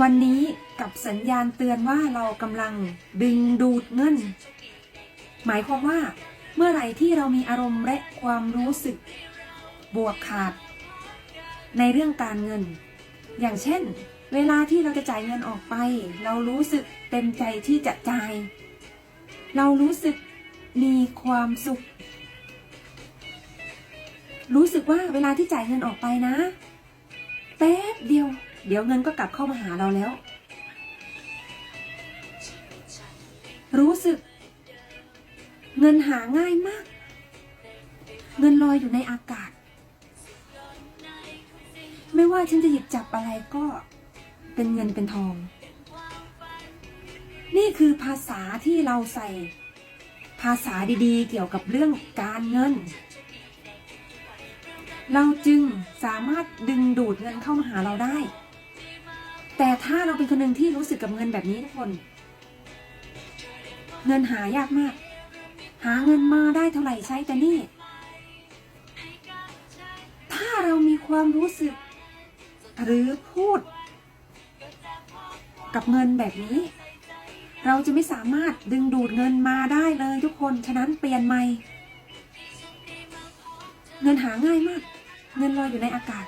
วันนี้กับสัญญาณเตือนว่าเรากำลังดึงดูดเงิน หมายความว่า เมื่อไหร่ที่เรามีอารมณ์และความรู้สึก บวกขาด ในเรื่องการเงิน อย่างเช่น เวลาที่เราจะจ่ายเงินออกไป เรารู้สึกเต็มใจที่จะจ่าย เรารู้สึกมีความสุข รู้สึกว่าเวลาที่จ่ายเงินออกไปนะ แป๊บเดียว เดี๋ยวเงินก็กลับเข้ามาหาเราแล้ว รู้สึก เงินหาง่ายมาก เงินลอยอยู่ในอากาศ ไม่ว่าฉันจะหยิบจับอะไรก็เป็นเงินเป็นทอง นี่คือภาษาที่เราใส่ ภาษาดีๆ เกี่ยวกับเรื่องการเงิน เราจึงสามารถดึงดูดเงินเข้ามาหาเราได้ แต่ถ้าเราเป็นคนหนึ่งที่รู้สึกกับเงินแบบนี้ทุกคน เงินหายากมาก หาเงินมาได้เท่าไหร่ใช้แต่นี่ ถ้าเรามีความรู้สึก หรือพูด กับเงินแบบนี้ เราจะไม่สามารถดึงดูดเงินมาได้เลยทุกคน ฉะนั้นเปลี่ยนใหม่ เงินหาง่ายมาก เงินลอยอยู่ในอากาศ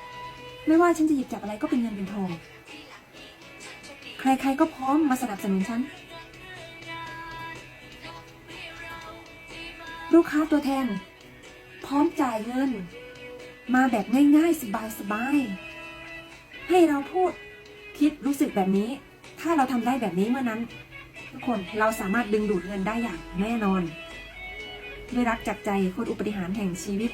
ไม่ว่าฉันจะหยิบจับอะไรก็เป็นเงินเป็นทอง รๆก็พร้อมมาสนับสนุนฉัน ลูกค้าตัวแทน พร้อมจ่ายเงิน มาแบบง่ายๆ สบายๆ ให้เราพูดคิดรู้สึกแบบนี้ ถ้าเราทำได้แบบนี้เมื่อนั้น ทุกคนเราสามารถดึงดูดเงินได้อย่างแน่นอน ด้วยรักจากใจโคนอุปติหารแห่งชีวิต